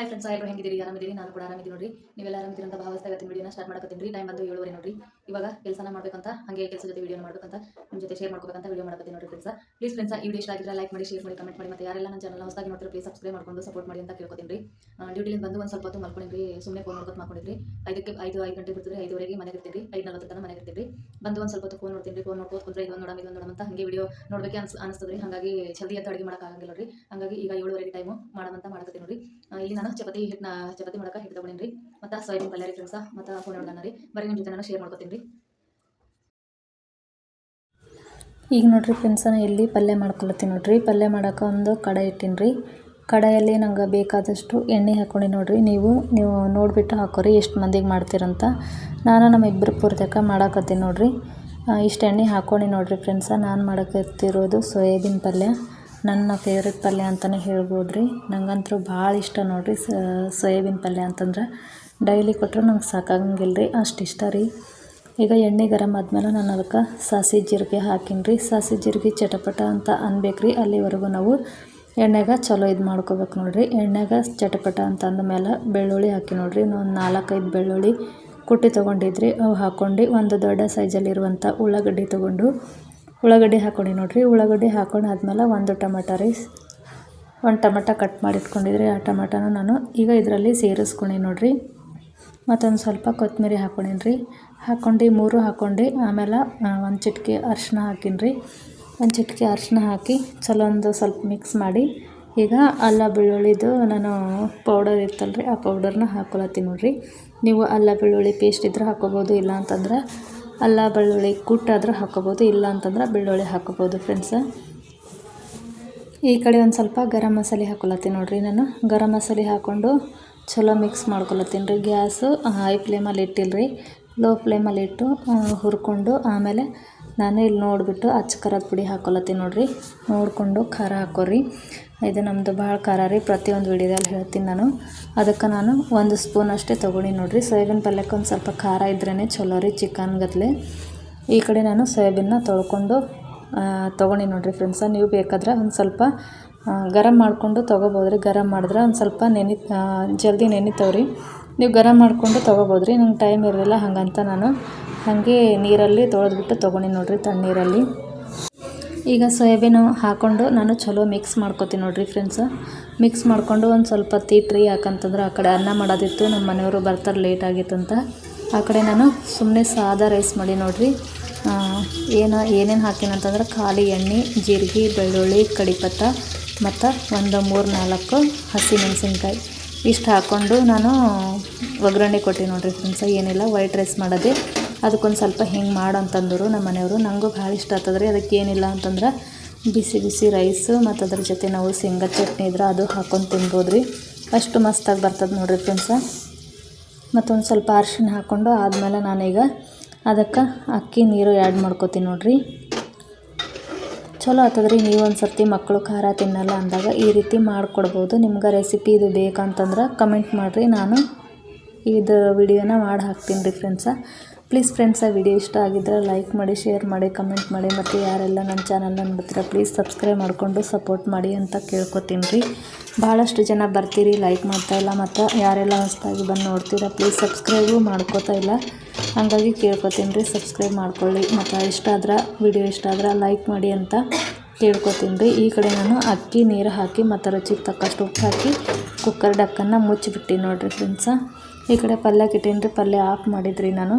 Hi friends ಎಲ್ಲರೂ ಹೆಂಗಿದ್ದೀರಿ? ಆರಾಮಿದ್ದೀರಿ? ನಾನು ಕೂಡ ಆರಾಮಿದ್ದೀನಿ ನೋಡಿ ನೀವೆಲ್ಲ ಆರಾಮಿದ್ದೀರಿ ಅಂತ ಭಾವಿಸ್ತಾ ಇವತ್ತಿನ ವಿಡಿಯೋನ ಸ್ಟಾರ್ಟ್ ಮಾಡಕತ್ತೀನಿ ರೀ. ಟೈಮ್ ಬಂದು ಏಳುವರೆ ನೋಡ್ರಿ. ಇವಾಗ ಕೆಲಸನ ಮಾಡ್ಬೇಕಂತ, ಹಾಗೆ ಕೆಲಸ ಜೊತೆ ವಿಡಿಯೋ ಮಾಡಬೇಕಂತ ನಿಮ್ಮ ಜೊತೆ ಶೇರ್ ಮಾಡ್ಬೇಕಂತ ವಿಡಿಯೋ ಮಾಡ್ಕೊತೀನಿ ನೋಡ್ರಿ ಫ್ರೆಂಡ್ಸ್ ಪ್ಲೀಸ್ ಫ್ರೆಂಡ್ಸ್ ಈ ವಿಡಿಯೋ ಇಷ್ಟ ಆಗಿದ್ರೆ ಲೈಕ್ ಮಾಡಿ ಶೇರ್ ಮಾಡಿ ಕಮೆಂಟ್ ಮಾಡಿ, ಮತ್ತೆ ಯಾರೆಲ್ಲ ನನ್ನ ಚಾನಲ್ ಹೊಸದಾಗಿ ನೋಡ್ತಾರೆ ಪ್ಲೀಸ್ ಸಬ್ಸ್ಕ್ರೈಬ್ ಮಾಡ್ಕೊಂಡು ಸಪೋರ್ಟ್ ಮಾಡಿ ಅಂತ ಕೇಳ್ಕೊತೀನಿ ರೀ. ಡ್ಯೂಟಿಲಿಂದ ಬಂದು ಒಂದು ಸ್ವಲ್ಪ ಹೊತ್ತು ಮಲ್ಕೊಂಡಿರಿ ಸುಮ್ಮನೆ ಫೋನ್ ನೋಡ್ಕೊಂಡು ಮಾಡ್ಕೊಂಡಿದ್ರಿ ಐದಕ್ಕೆ, ಐದು ಐದು ಗಂಟೆ ಬಿಡ್ತಿದ್ರೆ ಐದುವರೆಗೆ ಮನೆಗೆ ಇರ್ತೀರಿ ಐದು ನಲ್ವತ್ತು ತನಕ ಮನೆಗೆ ಇರ್ತೀರಿ ಬಂದು ಒಂದು ಸ್ವಲ್ಪ ಹೊತ್ತು ಫೋನ್ ನೋಡ್ತೀನಿ ಫೋನ್ ನೋಡ್ಕೋತ ಕುಂದ್ರೆ ಇದೊಂದು ನೋಡಮ್ ಇದೊಂದು ನೋಡಮ್ ಅಂತ ಹಾಗೆ ವಿಡಿಯೋ ನೋಡಬೇಕು ಅನ್ಸ್ ಅನಿಸ್ತದೆ ರೀ ಹಾಗಾಗಿ ಜಲ್ದಿ ಅಂತ ಅಡುಗೆ ಮಾಡೋಕ್ಕಾಗಂಗಿಲ್ಲ ರೀ. ಹಾಗಾಗಿ ಈಗ ಏಳುವರೆಗೆ ಟೈಮು ಮಾಡೋಣ ಮಾಡಕತ್ತೀನಿ ನೋಡ್ರಿ. ಇಲ್ಲಿ ನಾನು ಚಪಾತಿ ಹಿಟ್ಟನ್ನ ಚಪತಿ ಮಾಡಕ್ಕೆ ಹಿಟ್ಟು ತಗೊಂಡೇನ್ರಿ. ರೀ ಮತ್ತು ಸೋಯಾಬೀನ್ ಪಲ್ಯ ರೀ ಫ್ರೆಂಡ್ಸ ಮತ್ತು ಫೋನ್ ನೋಡೋಣ ರೀ. ಬರೀ ನಿಮ್ಮ ಜೊತೆ ನಾನು ಶೇರ್ ಮಾಡ್ಕೊತೀನಿ ರೀ. ಈಗ ನೋಡ್ರಿ ಫ್ರೆಂಡ್ಸ ನಾನು ಇಲ್ಲಿ ಪಲ್ಯ ಮಾಡ್ಕೊಳತ್ತೀನಿ ನೋಡ್ರಿ. ಪಲ್ಯ ಮಾಡೋಕೆ ಒಂದು ಕಡಾಯಿ ಇಟ್ಟೀನಿ ರೀ ಕಡಾಯಲ್ಲಿ ನಂಗೆ ಬೇಕಾದಷ್ಟು ಎಣ್ಣೆ ಹಾಕ್ಕೊಂಡು ನೋಡ್ರಿ. ನೀವು ನೀವು ನೋಡಿಬಿಟ್ಟು ಹಾಕೋರಿ ಎಷ್ಟು ಮಂದಿಗೆ ಮಾಡ್ತೀರಂತ. ನಾನು ನಮ್ಮ ಇಬ್ಬರು ಪೂರ್ತಕ ಮಾಡಾಕತ್ತೀನಿ ನೋಡ್ರಿ. ಇಷ್ಟು ಎಣ್ಣೆ ಹಾಕ್ಕೊಂಡು ನೋಡ್ರಿ ಫ್ರೆಂಡ್ಸ ನಾನು ಮಾಡಕತ್ತಿರೋದು ಸೋಯಾಬೀನ್ ಪಲ್ಯ. ನನ್ನ ಫೇವ್ರೆಟ್ ಪಲ್ಯ ಅಂತಲೇ ಹೇಳ್ಬೋದು ರೀ ನಂಗಂತೂ ಭಾಳ ಇಷ್ಟ ನೋಡಿರಿ ಸೋಯಾಬೀನ್ ಪಲ್ಯ ಅಂತಂದ್ರೆ. ಡೈಲಿ ಕೊಟ್ಟರು ನಂಗೆ ಸಾಕಾಗಂಗಿಲ್ಲ ರೀ ಅಷ್ಟು ಇಷ್ಟ ರೀ. ಈಗ ಎಣ್ಣೆ ಗರಂ ಆದ್ಮೇಲೆ ನಾನು ಅದಕ್ಕೆ ಸಾಸಿ ಜೀರಿಗೆ ಹಾಕೀನಿ ರೀ ಸಾಸಿ ಜೀರಿಗೆ ಚಟಪಟ ಅಂತ ಅನ್ಬೇಕು ರೀ ಅಲ್ಲಿವರೆಗೂ ನಾವು ಎಣ್ಣೆಗೆ ಚಲೋ ಇದು ಮಾಡ್ಕೋಬೇಕು ನೋಡಿರಿ. ಎಣ್ಣೆಗೆ ಚಟಪಟ ಅಂತ ಅಂದಮೇಲೆ ಬೆಳ್ಳುಳ್ಳಿ ಹಾಕಿ ನೋಡಿರಿ. ಒಂದು ನಾಲ್ಕೈದು ಬೆಳ್ಳುಳ್ಳಿ ಕುಟ್ಟಿ ತೊಗೊಂಡಿದ್ರಿ, ಅವು ಹಾಕ್ಕೊಂಡು ಒಂದು ದೊಡ್ಡ ಸೈಜಲ್ಲಿರುವಂಥ ಉಳ್ಳಾಗಡ್ಡಿ ತೊಗೊಂಡು ಉಳ್ಳಾಗಡ್ಡಿ ಹಾಕ್ಕೊಂಡು ನೋಡಿರಿ. ಉಳ್ಳಾಗಡ್ಡಿ ಹಾಕೊಂಡು ಆದ್ಮೇಲೆ ಒಂದು ಟೊಮೆಟೊ ರೈಸ್, ಒಂದು ಟೊಮೆಟೊ ಕಟ್ ಮಾಡಿ ಇಟ್ಕೊಂಡಿದ್ರಿ ಆ ಟೊಮೆಟೊನ ನಾನು ಈಗ ಇದರಲ್ಲಿ ಸೇರಿಸ್ಕೊಂಡಿ ನೋಡಿರಿ. ಮತ್ತೊಂದು ಸ್ವಲ್ಪ ಕೊತ್ತಂಬರಿ ಹಾಕ್ಕೊಂಡಿನ್ರಿ ಹಾಕ್ಕೊಂಡು ಮೂರು ಹಾಕ್ಕೊಂಡು ಆಮೇಲೆ ಒಂದು ಚಿಟಿಕೆ ಅರಿಶಿನ ಹಾಕೀನಿ ರೀ ಒಂದು ಚಿಟಿಕೆ ಅರಿಶಿನ ಹಾಕಿ ಚಲೋ ಒಂದು ಸ್ವಲ್ಪ ಮಿಕ್ಸ್ ಮಾಡಿ, ಈಗ ಅಲ್ಲ ಬೆಳ್ಳುಳ್ಳಿದು ನಾನು ಪೌಡರ್ ಇರ್ತಲ್ಲ ರೀ ಆ ಪೌಡರ್ನ ಹಾಕೊಳತ್ತೀನಿ ನೋಡಿರಿ. ನೀವು ಅಲ್ಲ ಬೆಳ್ಳುಳ್ಳಿ ಪೇಸ್ಟ್ ಇದ್ರೆ ಹಾಕ್ಕೋಬೋದು ಇಲ್ಲ ಅಂತಂದ್ರೆ ಅಲ್ಲ, ಬೆಳ್ಳುಳ್ಳಿ ಕುಟ್ಟಾದರೂ ಹಾಕ್ಕೋಬೋದು, ಇಲ್ಲ ಅಂತಂದ್ರೆ ಬೆಳ್ಳುಳ್ಳಿ ಹಾಕ್ಕೋಬೋದು ಫ್ರೆಂಡ್ಸ ಈ ಕಡೆ ಒಂದು ಸ್ವಲ್ಪ ಗರಂ ಮಸಾಲೆ ಹಾಕೊಳತ್ತೀನಿ ನೋಡಿರಿ ನಾನು. ಗರಂ ಮಸಾಲೆ ಹಾಕ್ಕೊಂಡು ಚಲೋ ಮಿಕ್ಸ್ ಮಾಡ್ಕೊಳತ್ತೀನಿ ರೀ ಗ್ಯಾಸು ಹೈ ಫ್ಲೇಮಲ್ಲಿ ಇಟ್ಟಿಲ್ಲ ರೀ ಲೋ ಫ್ಲೇಮಲ್ಲಿ ಇಟ್ಟು ಹುರ್ಕೊಂಡು ಆಮೇಲೆ ನಾನು ಇಲ್ಲಿ ನೋಡಿಬಿಟ್ಟು ಅಚ್ಚ ಖಾರದ ಪುಡಿ ಹಾಕೊಳತ್ತೀನಿ ನೋಡಿರಿ. ನೋಡಿಕೊಂಡು ಖಾರ ಹಾಕೋರಿ. ಇದು ನಮ್ಮದು ಭಾಳ ಖಾರ ರೀ, ಪ್ರತಿಯೊಂದು ವಿಡಿಯೋದಲ್ಲಿ ಹೇಳ್ತೀನಿ ನಾನು. ಅದಕ್ಕೆ ನಾನು ಒಂದು ಸ್ಪೂನ್ ಅಷ್ಟೇ ತೊಗೊಂಡು ನೋಡಿರಿ. ಸೋಯಾಬೀನ್ ಪಲ್ಯಕ್ಕೆ ಒಂದು ಸ್ವಲ್ಪ ಖಾರ ಇದ್ರೇ ಚಲೋ ರೀ ಚಿಕನ್ ಗತ್ಲೆ ಈ ಕಡೆ ನಾನು ಸೋಯಾಬೀನ್ನ ತೊಳ್ಕೊಂಡು ತೊಗೊಂಡು ನೋಡಿರಿ ಫ್ರೆಂಡ್ಸ ನೀವು ಬೇಕಾದ್ರೆ ಒಂದು ಸ್ವಲ್ಪ ಗರಂ ಮಾಡಿಕೊಂಡು ತೊಗೋಬೋದ್ರಿ. ಗರಂ ಮಾಡಿದ್ರೆ ಒಂದು ಸ್ವಲ್ಪ ನೆನೆ ಜಲ್ದಿ ನೆನಿತಾವ್ರಿ ನೀವು ಗರಂ ಮಾಡಿಕೊಂಡು ತೊಗೋಬೋದು ರೀ ನಂಗೆ ಟೈಮ್ ಇರಲಿಲ್ಲ ಹಾಗಂತ ನಾನು ಹಾಗೆ ನೀರಲ್ಲಿ ತೊಳೆದ್ಬಿಟ್ಟು ತೊಗೊಂಡು ನೋಡಿರಿ ತಣ್ಣೀರಲ್ಲಿ. ಈಗ ಸೋಯಾಬೀನು ಹಾಕ್ಕೊಂಡು ನಾನು ಚಲೋ ಮಿಕ್ಸ್ ಮಾಡ್ಕೊತೀನಿ ನೋಡಿರಿ ಫ್ರೆಂಡ್ಸ್ ಮಿಕ್ಸ್ ಮಾಡಿಕೊಂಡು ಒಂದು ಸ್ವಲ್ಪ ತೀಟ್ರಿ ಯಾಕಂತಂದ್ರೆ ಆ ಕಡೆ ಅನ್ನ ಮಾಡೋದಿತ್ತು ನಮ್ಮ ಮನೆಯವರು ಬರ್ತಾರೆ ಲೇಟ್ ಆಗಿತ್ತಂತ. ಆ ಕಡೆ ನಾನು ಸುಮ್ಮನೆ ಸಾದಾ ರೈಸ್ ಮಾಡಿ ನೋಡಿರಿ. ಏನು, ಏನೇನು ಹಾಕಿನಂತಂದ್ರೆ ಖಾಲಿ ಎಣ್ಣೆ, ಜೀರಿಗೆ, ಬೆಳ್ಳುಳ್ಳಿ, ಕಡಿಪತ್ತ ಮತ್ತು ಒಂದು ಮೂರು ನಾಲ್ಕು ಹಸಿಮೆಣಸಿನ್ಕಾಯಿ. ಇಷ್ಟು ಹಾಕ್ಕೊಂಡು ನಾನು ಒಗ್ಗರಣೆ ಕೊಟ್ಟಿ ನೋಡಿರಿ ಫ್ರೆಂಡ್ಸ ಏನಿಲ್ಲ ವೈಟ್ ರೈಸ್ ಮಾಡೋದೇ. ಅದಕ್ಕೊಂದು ಸ್ವಲ್ಪ ಹಿಂಗೆ ಮಾಡು ಅಂತಂದರು ನಮ್ಮ ಮನೆಯವರು. ನನಗೂ ಭಾಳ ಇಷ್ಟ ಅದಕ್ಕೆ ಏನಿಲ್ಲ ಅಂತಂದ್ರೆ ಬಿಸಿ ಬಿಸಿ ರೈಸು ಮತ್ತು ಅದ್ರ ಜೊತೆ ನಾವು ಶೇಂಗಾ ಚಟ್ನಿ ಇದ್ರೆ ಅದು ಹಾಕ್ಕೊಂಡು ತಿನ್ಬೋದು ರೀ ಅಷ್ಟು ಮಸ್ತಾಗಿ ಬರ್ತದೆ ನೋಡಿರಿ ಫ್ರೆಂಡ್ಸ ಮತ್ತೊಂದು ಸ್ವಲ್ಪ ಅರ್ಶಿನ ಹಾಕ್ಕೊಂಡು ಆದಮೇಲೆ ನಾನೀಗ ಅದಕ್ಕೆ ಅಕ್ಕಿ, ನೀರು ಆ್ಯಡ್ ಮಾಡ್ಕೊತೀನಿ ನೋಡಿರಿ. ಚಲೋ ಆತದ್ರಿ. ನೀವು ಒಂದು ಸರ್ತಿ ಮಕ್ಕಳು ಖಾರ ತಿನ್ನಲ್ಲ ಅಂದಾಗ ಈ ರೀತಿ ಮಾಡಿಕೊಡ್ಬೋದು. ನಿಮ್ಗೆ ರೆಸಿಪಿ ಇದು ಬೇಕಂತಂದ್ರೆ ಕಮೆಂಟ್ ಮಾಡಿರಿ. ನಾನು ಇದು ವಿಡಿಯೋನ ಮಾಡಿ ಹಾಕ್ತೀನಿ ರೀ ಫ್ರೆಂಡ್ಸ ಪ್ಲೀಸ್ ಫ್ರೆಂಡ್ಸ್ ಆ ವಿಡಿಯೋ ಇಷ್ಟ ಆಗಿದ್ದರೆ ಲೈಕ್ ಮಾಡಿ ಶೇರ್ ಮಾಡಿ ಕಮೆಂಟ್ ಮಾಡಿ ಮತ್ತು ಯಾರೆಲ್ಲ ನನ್ನ ಚಾನಲ್ನ ನೋಡ್ತೀರಾ ಪ್ಲೀಸ್ ಸಬ್ಸ್ಕ್ರೈಬ್ ಮಾಡಿಕೊಂಡು ಸಪೋರ್ಟ್ ಮಾಡಿ ಅಂತ ಕೇಳ್ಕೊತೀನಿ ರೀ. ಭಾಳಷ್ಟು ಜನ ಬರ್ತೀರಿ ಲೈಕ್ ಮಾಡ್ತಾ ಇಲ್ಲ ಮತ್ತು ಯಾರೆಲ್ಲ ಹೊಸ್ತಾಗಿ ಬಂದು ನೋಡ್ತೀರಾ ಪ್ಲೀಸ್ ಸಬ್ಸ್ಕ್ರೈಬು ಮಾಡ್ಕೋತಾ ಇಲ್ಲ. ಹಾಗಾಗಿ ಕೇಳ್ಕೊತೀನಿ ರೀ ಸಬ್ಸ್ಕ್ರೈಬ್ ಮಾಡ್ಕೊಳ್ಳಿ. ಮತ್ತು ಇಷ್ಟ ಆದ್ರೆ ವಿಡಿಯೋ ಇಷ್ಟ ಆದ್ರೆ ಲೈಕ್ ಮಾಡಿ ಅಂತ ಕೇಳ್ಕೊತೀನಿ ರೀ. ಈ ಕಡೆ ನಾನು ಅಕ್ಕಿ, ನೀರು ಹಾಕಿ ಮತ್ತು ರುಚಿಗೆ ತಕ್ಕಷ್ಟು ಉಪ್ಪು ಹಾಕಿ ಕುಕ್ಕರ್ ಡಕ್ಕನ್ನು ಮುಚ್ಚಿಬಿಟ್ಟು ನೋಡಿರಿ ಫ್ರೆಂಡ್ಸ ಈ ಕಡೆ ಪಲ್ಯ ಇಟ್ಟೀನಿ ರೀ ಪಲ್ಯ ಆಫ್ ಮಾಡಿದ್ರಿ ನಾನು.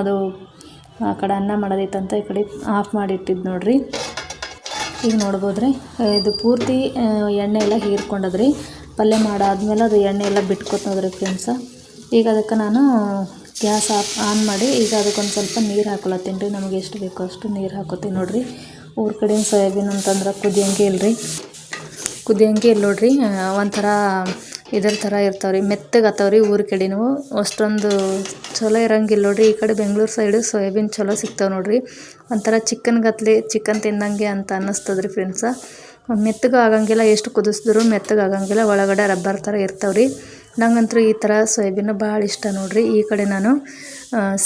ಅದು ಆ ಕಡೆ ಅನ್ನ ಮಾಡೋದೈತಂತ ಈ ಕಡೆ ಆಫ್ ಮಾಡಿಟ್ಟಿದ್ದು ನೋಡ್ರಿ. ಈಗ ನೋಡ್ಬೋದ್ರಿ ಇದು ಪೂರ್ತಿ ಎಣ್ಣೆ ಎಲ್ಲ ಹೀರ್ಕೊಂಡದ್ರಿ. ಪಲ್ಯ ಮಾಡಾದ್ಮೇಲೆ ಅದು ಎಣ್ಣೆ ಎಲ್ಲ ಬಿಟ್ಕೊತದ್ರಿ ಫ್ರೆಂಡ್ಸ ಈಗ ಅದಕ್ಕೆ ನಾನು ಗ್ಯಾಸ್ ಆಫ್ ಆನ್ ಮಾಡಿ, ಈಗ ಅದಕ್ಕೊಂದು ಸ್ವಲ್ಪ ನೀರು ಹಾಕೊಳತ್ತೀನಿ ರೀ. ನಮಗೆ ಎಷ್ಟು ಬೇಕೋ ಅಷ್ಟು ನೀರು ಹಾಕೋತೀನಿ ನೋಡ್ರಿ. ಊರ ಕಡೆ ಸೋಯಾಬೀನ್ ಅಂತಂದ್ರೆ ಕುದಿಯಂಗೆ ಇಲ್ರಿ. ಕುದಿಯಂಗೆ ಇಲ್ಲ ನೋಡ್ರಿ ಒಂಥರ ಇದ್ರ ಥರ ಇರ್ತಾವೆ ರೀ ಮೆತ್ತಗೆ ಆತಾವ್ರಿ ಊರ ಕಡೆನೂ ಅಷ್ಟೊಂದು ಚಲೋ ಇರಂಗಿಲ್ಲ ನೋಡ್ರಿ. ಈ ಕಡೆ ಬೆಂಗಳೂರು ಸೈಡು ಸೋಯಾಬೀನ್ ಚಲೋ ಸಿಗ್ತಾವೆ ನೋಡ್ರಿ. ಒಂಥರ ಚಿಕನ್ ಗತ್ಲೆ ಚಿಕನ್ ತಿಂದಂಗೆ ಅಂತ ಅನ್ನಿಸ್ತದೆ ರೀ ಫ್ರೆಂಡ್ಸ ಮೆತ್ತಗೆ ಆಗಂಗಿಲ್ಲ, ಎಷ್ಟು ಕುದಿಸಿದ್ರು ಮೆತ್ತಗೆ ಆಗಂಗಿಲ್ಲ. ಒಳಗಡೆ ರಬ್ಬರ್ ಥರ ಇರ್ತಾವೆ ರೀ ನಂಗಂತೂ ಈ ಥರ ಸೋಯಾಬೀನ್ ಭಾಳ ಇಷ್ಟ ನೋಡ್ರಿ. ಈ ಕಡೆ ನಾನು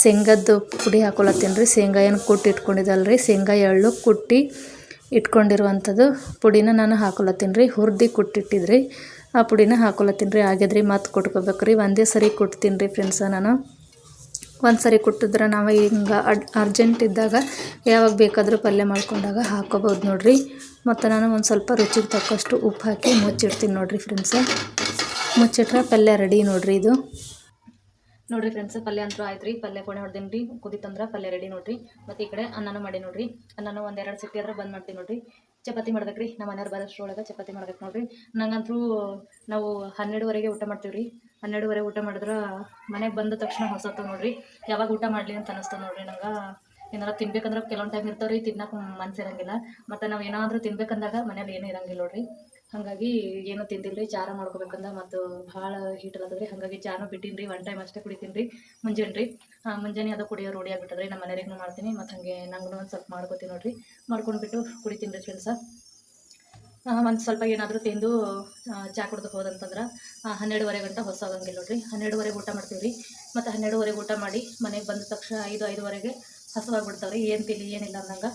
ಶೇಂಗದ್ದು ಪುಡಿ ಹಾಕೊಳತ್ತೀನಿ ರೀ ಶೇಂಗಾ ಏನು ಕುಟ್ಟಿ ಇಟ್ಕೊಂಡಿದ್ದಲ್ಲ ಶೇಂಗಾ ಎಳ್ಳು ಕುಟ್ಟಿ ಇಟ್ಕೊಂಡಿರುವಂಥದ್ದು. ಪುಡಿನ ನಾನು ಹಾಕೊಳತ್ತೀನಿ ರೀ ಹುರ್ದು ಕುಟ್ಟಿಟ್ಟಿದ್ರಿ ಆ ಪುಡಿನ ಹಾಕೊಳತ್ತೀನಿ ರೀ ಆಗ್ಯದ್ರಿ ಮತ್ತೆ ಕೊಟ್ಕೋಬೇಕು ರೀ ಒಂದೇ ಸರಿ ಕೊಡ್ತೀನಿ ರೀ ಫ್ರೆಂಡ್ಸ ನಾನು. ಒಂದು ಸರಿ ಕೊಟ್ಟಿದ್ರೆ ನಾವು ಹಿಂಗೆ ಅರ್ಜೆಂಟ್ ಇದ್ದಾಗ ಯಾವಾಗ ಬೇಕಾದರೂ ಪಲ್ಯ ಮಾಡ್ಕೊಂಡಾಗ ಹಾಕೋಬೋದು ನೋಡಿರಿ. ಮತ್ತು ನಾನು ಒಂದು ಸ್ವಲ್ಪ ರುಚಿಗೆ ತಕ್ಕಷ್ಟು ಉಪ್ಪು ಹಾಕಿ ಮುಚ್ಚಿಡ್ತೀನಿ ನೋಡಿರಿ ಫ್ರೆಂಡ್ಸ ಮುಚ್ಚಿಟ್ರೆ ಪಲ್ಯ ರೆಡಿ ನೋಡಿರಿ ಇದು. ನೋಡಿರಿ ಫ್ರೆಂಡ್ಸ್ ಪಲ್ಯ ಅಂತೂ ಆಯ್ತು ರೀ ಪಲ್ಯ ಕೊನೆ ಹೊಡ್ದೀನಿ ರೀ. ಕುದಿತಂದ್ರೆ ಪಲ್ಯ ರೆಡಿ ನೋಡಿರಿ. ಮತ್ತು ಈ ಕಡೆ ಅನ್ನನೂ ಮಾಡಿ ನೋಡಿರಿ. ಅನ್ನನೂ ಒಂದೆರಡು ಸಿಟಿ ಆದ್ರೆ ಬಂದ್ ಮಾಡ್ತೀನಿ ನೋಡ್ರಿ. ಚಪಾತಿ ಮಾಡ್ಬೇಕ್ರಿ, ನಮ್ಮ ಮನೆಯವ್ರು ಬರೋಷ್ಟ್ರೊಳಗೆ ಚಪಾತಿ ಮಾಡ್ಬೇಕು ನೋಡ್ರಿ. ನಂಗಂತೂ ನಾವು ಹನ್ನೆರಡುವರೆಗೆ ಊಟ ಮಾಡ್ತೀವಿ ರೀ ಹನ್ನೆರಡುವರೆ ಊಟ ಮಾಡಿದ್ರೆ ಮನೆಗೆ ಬಂದ ತಕ್ಷಣ ಹೊಸತ್ತು ನೋಡ್ರಿ. ಯಾವಾಗ ಊಟ ಮಾಡಲಿ ಅಂತ ಅನಿಸ್ತದೆ ನೋಡ್ರಿ ನಂಗೆ. ಏನಾರ ತಿನ್ಬೇಕಂದ್ರೆ ಕೆಲವೊಂದು ಟೈಮ್ ಇರ್ತಾವ್ರಿ ತಿನ್ನಕ್ಕೆ ಮನ್ಸು ಇರಂಗಿಲ್ಲ. ಮತ್ತು ನಾವು ಏನಾದರೂ ತಿನ್ಬೇಕಂದಾಗ ಮನೇಲಿ ಏನೂ ಇರಂಗಿಲ್ಲ ನೋಡ್ರಿ. ಹಾಗಾಗಿ ಏನು ತಿಂದಿಲ್ಲ ರೀ ಚಾರ ಮಾಡ್ಕೋಬೇಕಂದ ಮತ್ತು ಭಾಳ ಹೀಟ್ ರೀ ಹಾಗಾಗಿ ಚಾನು ಬಿಟ್ಟಿನಿ ರೀ ಒನ್ ಟೈಮ್ ಅಷ್ಟೇ ಕುಡಿತೀನಿ ರೀ ಮುಂಜಾನೆ ರೀ ಮುಂಜಾನೆ ಅದು ಕುಡಿಯೋ ರೂಢಿ ಆಗ್ಬಿಟ್ಟದ್ರಿ. ನಮ್ಮ ಮನೆಯವ್ರಿಗೂ ಮಾಡ್ತೀನಿ. ಮತ್ತು ಹಾಗೆ ನಂಗೂ ಒಂದು ಸ್ವಲ್ಪ ಮಾಡ್ಕೋತೀನಿ ನೋಡ್ರಿ. ಮಾಡ್ಕೊಂಡ್ಬಿಟ್ಟು ಕುಡಿತೀನಿ ರೀ ಫ್ರೆಂಡ್ಸ ಒಂದು ಸ್ವಲ್ಪ ಏನಾದರೂ ತಿಂದು ಚಾ ಕುಡ್ದು ಹೋದಂತಂದ್ರೆ ಹನ್ನೆರಡುವರೆ ಗಂಟೆ ಹೊಸಾಗಂಗಿಲ್ಲ ನೋಡ್ರಿ. ಹನ್ನೆರಡುವರೆಗೆ ಊಟ ಮಾಡ್ತೀವಿ ರೀ ಮತ್ತು ಹನ್ನೆರಡುವರೆಗೆ ಊಟ ಮಾಡಿ ಮನೆಗೆ ಬಂದ ತಕ್ಷಣ ಐದು, ಐದುವರೆಗೆ ಹಸುವಾಗ್ಬಿಡ್ತಾವೆ ರೀ ಏನು ತಿಳಿ ಏನಿಲ್ಲ ಅಂದಂಗೆ.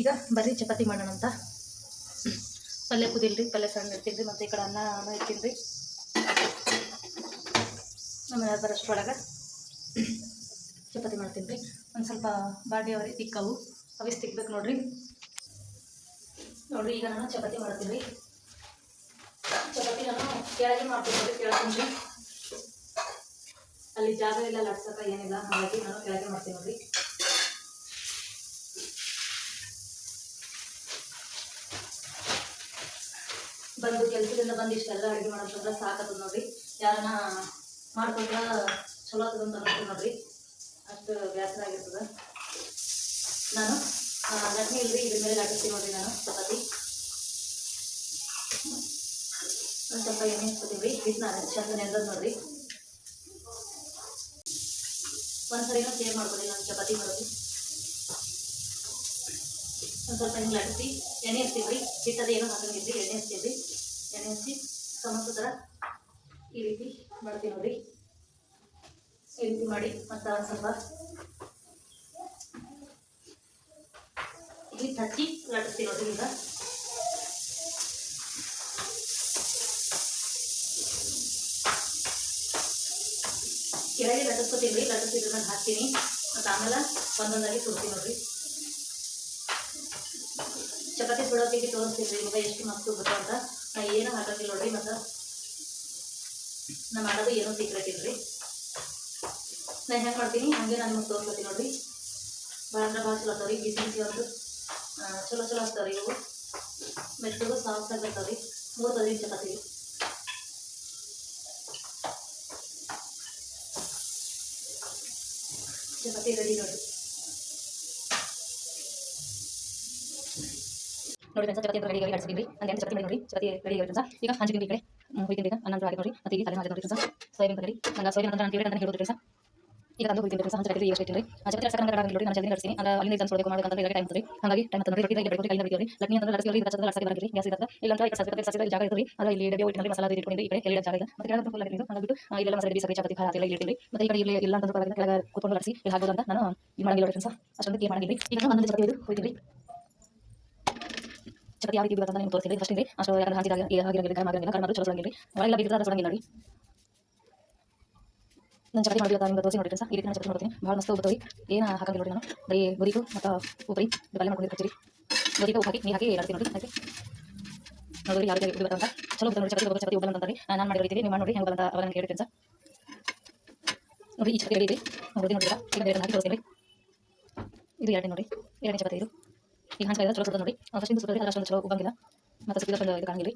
ಈಗ ಬರ್ರಿ, ಚಪಾತಿ ಮಾಡೋಣ ಅಂತ ಪಲ್ಯ ಕುದಿಲ್ರಿ ಪಲ್ಯ ಸಣ್ಣ ಇಡ್ತೀನಿ ರೀ ಮತ್ತು ಈ ಕಡೆ ಅನ್ನ ಅನ್ನ ಇಡ್ತೀನಿ ರೀ ಆಮೇಲೆ ಬರೋಷ್ಟ್ರೊಳಗೆ ಚಪಾತಿ ಮಾಡ್ತೀನಿ ರೀ ಒಂದು ಸ್ವಲ್ಪ ಬಾಡಿ ಅವರಿ ತಿಕ್ಕವು. ಅವಿಸ್ ತಿಕ್ಬೇಕು ನೋಡಿರಿ. ನೋಡಿರಿ, ಈಗ ನಾನು ಚಪಾತಿ ಮಾಡ್ತೀನಿ ರೀ ಚಪಾತಿ ನಾನು ಕೆಳಗೆ ಮಾಡ್ತೀನಿ ನೋಡಿರಿ ರೀ ಅಲ್ಲಿ ಜಾಗ ಇಲ್ಲ ಲಟ್ಸಕ ಏನಿಲ್ಲ. ಹಾಗಾಗಿ ನಾನು ಕೆಳಗೆ ಮಾಡ್ತೀನಿ ನೋಡ್ರಿ. ಬಂದು ಕೆಲಸದಿಂದ ಬಂದು ಇಷ್ಟೆಲ್ಲ ಅಡುಗೆ ಮಾಡೋದ್ರ ಸಾಕತ್ತದ ನೋಡ್ರಿ. ಯಾರನ್ನ ಮಾಡ್ಕೊಂಡ್ರ ಚಲೋ ಆಗ್ತದ ಅಂತ ಅನ್ಸ್ತೀನಿ ನೋಡ್ರಿ. ಅಷ್ಟು ಬೇಸರ ಆಗಿರ್ತದೆ. ನಾನು ಲಟ್ನಿ ಇಲ್ರಿ, ಇದ್ರ ಮೇಲೆ ಲಟ್ಟಿಸ್ತೀನಿ ನೋಡ್ರಿ ನಾನು ಚಪಾತಿ. ಒಂದು ಸ್ವಲ್ಪ ಎಣ್ಣೆ ಹಚ್ಕೊತೀನಿ ರೀ. ಹಿಟ್ಟು ನಾನು ಚಂದ ನೆಂದದ ನೋಡ್ರಿ. ಒಂದ್ಸರಿನೂ ಸೇವ್ ಮಾಡ್ಕೊಡಿ ನಾನು ಚಪಾತಿ ಮಾಡೋದು. ಸ್ವಲ್ಪ ಹಿಂಗೆ ಲಟ್ಟಿಸಿ ಎಣ್ಣೆ ಹಚ್ತೀವಿ ಹಿಟ್ಟದ ಏನೋ ಹಾಕಂಗಿದ್ರಿ ಎಣ್ಣೆ ಹಚ್ತೀವಿ ಎಣ್ಣೆ ಹಚ್ಚಿ ಸಮೋಸ ಥರ ಈ ರೀತಿ ಮಾಡ್ತೀವಿ ನೋಡಿ. ಈ ರೀತಿ ಮಾಡಿ ಮತ್ತು ಸ್ವಲ್ಪ ಹಿಟ್ಟು ಹಚ್ಚಿ ಲಟ್ಟಿಸ್ತೀವಿ ನೋಡ್ರಿ ಈಗ. ಕೆಳಗೆ ಲಟ್ಟಿಸ್ಕೊತೀನಿ ರೀ ಲಟ್ಟಿಸಿದ್ರೆ ನಾನು ಹಾಕ್ತೀನಿ. ಮತ್ತು ಆಮೇಲೆ ಒಂದೊಂದಾಗಿ ಸುಡ್ತೀನಿ ನೋಡ್ರಿ ಚಪಾತಿ ಸುಡೋತ್ತಿಗೆ ತೋರಿಸ್ತೀವಿ, ಇವಾಗ ಎಷ್ಟು ಮಸ್ತ್ ಬರ್ತಾವ ಅಂತ? ನಾ ಏನೂ ಹಾಕಂಗಿಲ್ಲ ನೋಡ್ರಿ, ಮತ್ತು ನಾ ಮಾಡೋದು ಏನೋ ಸೀಕ್ರೆಟ್ ಇಲ್ರಿ. ನಾನು ಹೆಂಗೆ ಮಾಡ್ತೀನಿ, ಹಂಗೆ ನಾನು ನಿಮ್ಗೆ ತೋರಿಸ್ತೀನಿ ನೋಡ್ರಿ. ಭಾಳ ಅಂದ್ರೆ ಭಾಳ ಚಲೋ ಆಗ್ತಾವ ರೀ ಬಿಸಿ ಬಿಸಿ ಒಂದು ಚಲೋ ಚಲೋ ಆಗ್ತಾವ್ರಿ ರೀ ಇವು. ಮೆತ್ತಗೂ ಸಾಫ್ಟ್ ಆಗಿರ್ತಾವ್ರಿ ರೀ ಮೂರು ಬದಿ ಚಪಾತಿ. ಚಪಾತಿ ರೆಡಿ ನೋಡಿ ನೋಡಿ ಫ್ರೆಂಡ್ಸ್ ಚಪಾತಿ ರೆಡಿ ಆಗಿ ಹಚ್ಚಿದ್ದೀನಿ ನಾನು ಏನು ಚಪಾತಿ ನೋಡಿ ಚಪಾತಿ ರೆಡಿ ಆಗಿ ಫ್ರೆಂಡ್ಸ್ ಈಗ ಹಂಚಿದ್ದೀನಿ ಈ ಕಡೆ. ಹೋಯ್ತೀನಿ ಈಗ. ಅನ್ನ ಆಗಿ ನೋಡಿ ಮತ್ತೆ ಈಗ ತಲೆ ಮಾಡಿ ನೋಡಿ ಫ್ರೆಂಡ್ಸ್ ಸೋಯಾಬೀನ್ ಕರಿ ನಂಗೆ ಸೋಯಾಬೀನ್ ಅಂತ ನಾನು ಹೇಳೋದು ಫ್ರೆಂಡ್ಸ್ ಈಗ ತಂದು ಹೋಗ್ತೀನಿ ಫ್ರೆಂಡ್ಸ್ ಹಂಚಿ ಈಗ ಇಟ್ಟಿದ್ದೀನಿ ಆ ಚಪಾತಿ ರಸ ಕನ್ನಡ ನೋಡಿ ನಾನು ಜಲ್ದಿ ನಡೆಸಿ ಅಲ್ಲ ಅಲ್ಲಿಂದ ತಂದು ಕೊಡಬೇಕು ಮಾಡಬೇಕಂತ ಅಂತ ಟೈಮ್ ತರಿ ಹಾಗಾಗಿ ಟೈಮ್ ತಂದು ರೊಟ್ಟಿ ರೊಟ್ಟಿ ರೊಟ್ಟಿ ಕೈ ನೋಡಿ ಲಕ್ಷ್ಮಿ ಅಂತಂದ್ರೆ ಲಟ್ಸಿ ಈಗ ಚಪಾತಿ ಲಟ್ಸಿ ಬರಲಿ ಗ್ಯಾಸ್ ಇರುತ್ತೆ. ಇಲ್ಲ ಅಂದ್ರೆ ಈಗ ಸಸ್ಯದ ಜಾಗ ಇರ್ತೀರಿ ಅಲ್ಲ ಇಲ್ಲಿ ಡಬ್ಬಿ ಇಟ್ಟಿನಲ್ಲಿ ಮಸಾಲ ಇಟ್ಕೊಂಡು ಈ ಕಡೆ ಎಲ್ಲ ಜಾಗ ಇದೆ. ಮತ್ತೆ ಕೆಳಗೆ ಫುಲ್ ಇಲ್ಲೆಲ್ಲ ಮಸಾಲೆ ಚಪಾತಿ ಖಾರ ಇಟ್ಟಿರಿ ಮತ್ತೆ ಈ ಕಡೆ ಇಲ್ಲಿ ಇಲ್ಲ ಅಂತ ಕೆಳಗೆ ಕೂತ್ಕೊಂಡು ಇಲ್ಲಿ ಅಂತ ನಾನು, ಇದು ಮಾಡಿಲ್ಲ ಫ್ರೆಂಡ್ಸ್ ಅಷ್ಟೊಂದು ಈಗ ಚಪಾತಿ ಇದು ಚಪಾತಿ ಯಾವ ರೀತಿ ಬೀಳುತ್ತೆ ಅಂತ ನಿಮ್ಗೆ ತೋರಿಸ್ತೀನಿ. ಫಸ್ಟ್ ಇಲ್ಲಿ ಅಷ್ಟು ಯಾಕಂದ್ರೆ ಹಾಕಿದಾಗ ಆಗಿರಂಗಿಲ್ಲ ಗರಂ ಆಗಿರಂಗಿಲ್ಲ ಕರ್ಮ ಚಲೋ ಸುಡಂಗಿಲ್ಲ ಒಳಗೆಲ್ಲ ಬಿದ್ದರೆ ಅದು ನೋಡಿ ನಾನು ಚಪಾತಿ ಮಾಡಿ ನಿಮ್ಗೆ ತೋರಿಸಿ ನೋಡಿ ಸರ್ ಈ ರೀತಿ ನಾನು ಚಪಾತಿ ಮಾಡ್ತೀನಿ. ಭಾಳ ಮಸ್ತ್ ಬರ್ತೀವಿ ಏನು ಹಾಕಂಗಿಲ್ಲ ನೋಡಿ ನಾನು. ಬರೀ ಬರೀಕು ಮತ್ತು ಉಪರಿ. ಬೆಲ್ಲ ಮಾಡ್ಕೊಂಡು ಕಚ್ಚಿರಿ ಬರೀಕು ಉಪ್ಪು ಹಾಕಿ ನೀರು ಹಾಕಿ ಇಡ್ತೀನಿ ನೋಡಿ ಆಯ್ತು ನೋಡಿ ಯಾವ ರೀತಿ ಅಂತ ಚಲೋ ಬರ್ತಾರೆ ನೋಡಿ ಚಪಾತಿ ಚಪಾತಿ ಅಂತಾರೆ ನಾನು ಮಾಡಿ ರೀತಿ ನೀವು ನೋಡಿ ಹೆಂಗೆ ಬಂತ ಅವಾಗ ಹೇಳ್ತೀನಿ ಸರ್ ನೋಡಿ ಈ ಚಪಾತಿ ರೆಡಿ ನೋಡಿ ನೋಡಿಲ್ಲ ಈಗ. ಹಾಕಿ ತೋರಿಸ್ತೀನಿ ಇದು ಎರಡನೇ ನೋಡಿ ಎರಡನೇ ಚಪಾತಿ ಇದು. ಈಗ ಹಂಚ್ಕಾಯ್ದ ಚಲೋ ನೋಡಿ ಫಸ್ಟ್ ಇಂದು ಅಷ್ಟೊಂದು ಚಲೋ ಉಬ್ಬಂಗಿಲ್ಲ ಮತ್ತೆ ಸುತ್ತಿದ ಇದು ಕಾಣಂಗಿಲ್ಲ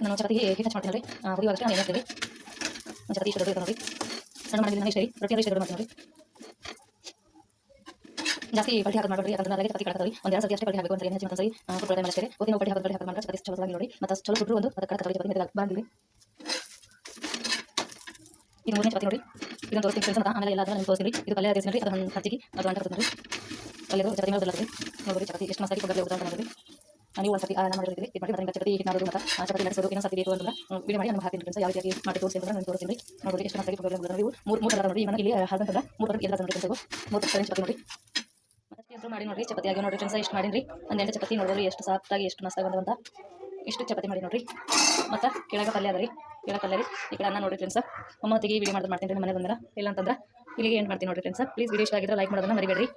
ನಾನು ಚಪಾತಿಗೆ ಹಿಟ್ಟು ಮಾಡ್ತೀನಿ ನೋಡಿ ಹುರಿಯುವಾಗಷ್ಟೇ ನಾನು ಮಾಡ್ತೀನಿ ಒಂದು ಚಪಾತಿ ಇಷ್ಟು ನೋಡಿ ಸಣ್ಣ ಮಾಡಿದ್ದೀನಿ ನಾನು ಇಷ್ಟೇ ರೊಟ್ಟಿ ಇಷ್ಟು ಮಾಡ್ತೀನಿ ನೋಡಿ ಜಾಸ್ತಿ ಪಟ್ಟಿ ಹಾಕಿ ಮಾಡಬೇಡಿ ಅದನ್ನ ಚಪಾತಿ ಕಳ್ತಾರೆ ಒಂದು ಎರಡು ಸತಿ ಅಷ್ಟೇ ಪಟ್ಟಿ ಹಾಕಬೇಕು. ಅಂತ ಏನು ಹೆಚ್ಚು ಸರಿ ಕುಟ್ಕೊಳ್ಳಿ ಮೇಲೆ ಅಷ್ಟೇ ಓದಿನ ಪಟ್ಟಿ ಹಾಕಿ ಮಾಡಿದ್ರೆ ಚಪಾತಿ ಚಲೋ ನೋಡಿ ಮತ್ತು ಚಲೋ ಸುಟ್ಟರು ಒಂದು ಅದಕ್ಕೆ ಕಡಕ ಚಪಾತಿ ಇದು ಮೂರನೇ ಚಪಾತಿ ನೋಡಿ ಇದನ್ನು ತೋರಿಸ್ತೀನಿ ಫ್ರೆಂಡ್ಸ್ ಆಮೇಲೆ ಎಲ್ಲ ತೋರಿಸ್ತೀನಿ ಇದು ಪಲ್ಯ ಅದೇ ಅದು ಹಚ್ಚಿಗೆ ಅದು ಅಂಟ ನೋಡಿ ಪಲ್ಯದು ಚಪತಿ ಮೇಲೆ ನೋಡಿ ಚಪಾತಿ ಎಷ್ಟು ಮಸಾಲೆ ಕೊಡಲಿ ಉದಾಹರಣೆ ನೋಡಿ ನೀವು ಒಂದು ಸತಿ ಅನ್ನ ಮಾಡಿರ್ತೀವಿ ಇದು ಮಾಡಿ ಮತ್ತೆ ಮಾಡೋದು ಮತ್ತು ಆ ಚಪಾತಿ ನಡೆಸೋದು, ಇನ್ನೊಂದು ಸತಿ ಬೇಕು ಅಂದ್ರೆ ಮಾಡಿ ನಮ್ಗೆ ಹಾಕ್ತೀನಿ ಯಾವ ರೀತಿ ಮಾಡಿ ತೋರಿಸಿ ಅಂತ ನಾನು ತೋರಿಸ್ತೀನಿ ನೋಡಿ ಎಷ್ಟು ಮಸಾಲೆ ಕೊಡಲಿ ನೀವು. ಮೂರು ಮೂರು ಥರ ನೋಡಿ ಇವನ್ನ ಇಲ್ಲಿ ಹಲ್ದಂತಂದ್ರೆ ಮೂರು ಥರ ಎಲ್ಲ ನೋಡಿ ಫ್ರೆಂಡ್ಸ್ ಮೂರು ಚಪಾತಿ ನೋಡಿ. ಮತ್ತೆ ಮಾಡಿ ನೋಡಿರಿ. ಚಪತಿ ಆಗಿ ನೋಡಿ ಫ್ರೆಂಡ್ಸ್ ಎಷ್ಟು ಮಾಡಿನ್ರಿ. ಒಂದ್ ಎಂಟು ಚಪಾತಿ ನೋಡಿರಿ ಎಷ್ಟು ಸಾಫ್ಟಾಗಿ, ಎಷ್ಟು ಮಸ್ತಾಗಿ ಬಂದವಂತ. ಇಷ್ಟು ಚಪಾತಿ ಮಾಡಿ ನೋಡಿರಿ. ಮತ್ತು ಕೆಳಗೆ ಪಲ್ಯ ಅದ ರೀ. ಕೆಳಗೆ ಪಲ್ಯ ರೀ. ಈ ಕಡೆ ಅನ್ನ ನೋಡಿರಿ ಫ್ರೆಂಡ್ಸ್ ಒಮ್ಮೊತ್ತಿಗೆ ಈ ವಿಡಿಯೋ ಮಾಡ್ತೀನಿ ರೀ ಮನೆ ಬಂದ್ರೆ ಇಲ್ಲ ಅಂತಂದ್ರೆ, ಇಲ್ಲಿಗೆ ಏನು ಮಾಡ್ತೀನಿ ನೋಡಿರಿ ಫ್ರೆಂಡ್ಸ್ ಪ್ಲೀಸ್ ವಿಡಿಯೋ ಇಷ್ಟ ಆಗಿದ್ರೆ ಲೈಕ್ ಮಾಡೋದನ್ನ ಮರಿಬೇಡ್ರಿ.